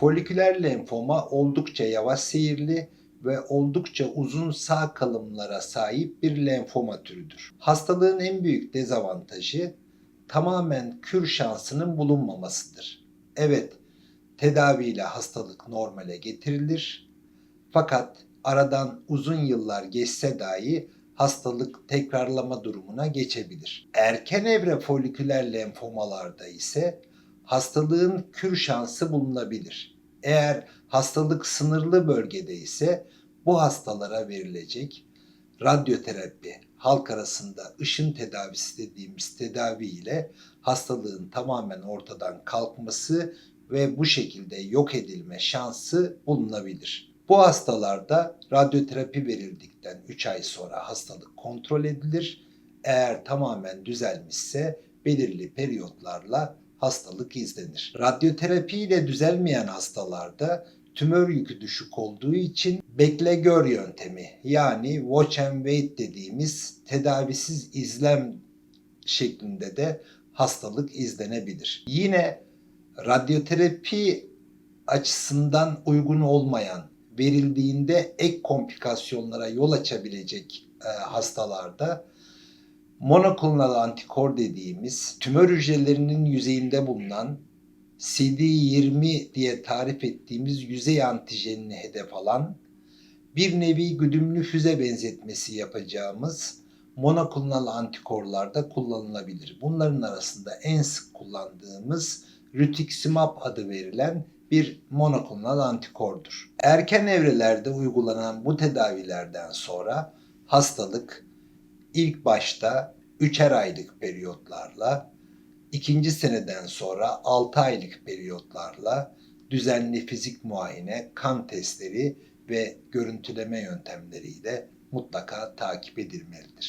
Foliküler lenfoma oldukça yavaş seyirli ve oldukça uzun sağ kalımlara sahip bir lenfoma türüdür. Hastalığın en büyük dezavantajı tamamen kür şansının bulunmamasıdır. Evet, tedaviyle hastalık normale getirilir. Fakat aradan uzun yıllar geçse dahi hastalık tekrarlama durumuna geçebilir. Erken evre foliküler lenfomalarda ise hastalığın kür şansı bulunabilir. Eğer hastalık sınırlı bölgede ise bu hastalara verilecek radyoterapi, halk arasında ışın tedavisi dediğimiz tedavi ile hastalığın tamamen ortadan kalkması ve bu şekilde yok edilme şansı bulunabilir. Bu hastalarda radyoterapi verildikten 3 ay sonra hastalık kontrol edilir. Eğer tamamen düzelmişse belirli periyotlarla hastalık izlenir. Radyoterapi ile düzelmeyen hastalarda tümör yükü düşük olduğu için bekle gör yöntemi yani watch and wait dediğimiz tedavisiz izlem şeklinde de hastalık izlenebilir. Yine radyoterapi açısından uygun olmayan verildiğinde ek komplikasyonlara yol açabilecek e, hastalarda monoklonal antikor dediğimiz tümör hücrelerinin yüzeyinde bulunan CD20 diye tarif ettiğimiz yüzey antijenini hedef alan bir nevi güdümlü füze benzetmesi yapacağımız monoklonal antikorlarda kullanılabilir. Bunların arasında en sık kullandığımız rituximab adı verilen bir monoklonal antikordur. Erken evrelerde uygulanan bu tedavilerden sonra hastalık ilk başta 3'er aylık periyotlarla, ikinci seneden sonra 6 aylık periyotlarla düzenli fizik muayene, kan testleri ve görüntüleme yöntemleriyle mutlaka takip edilmelidir.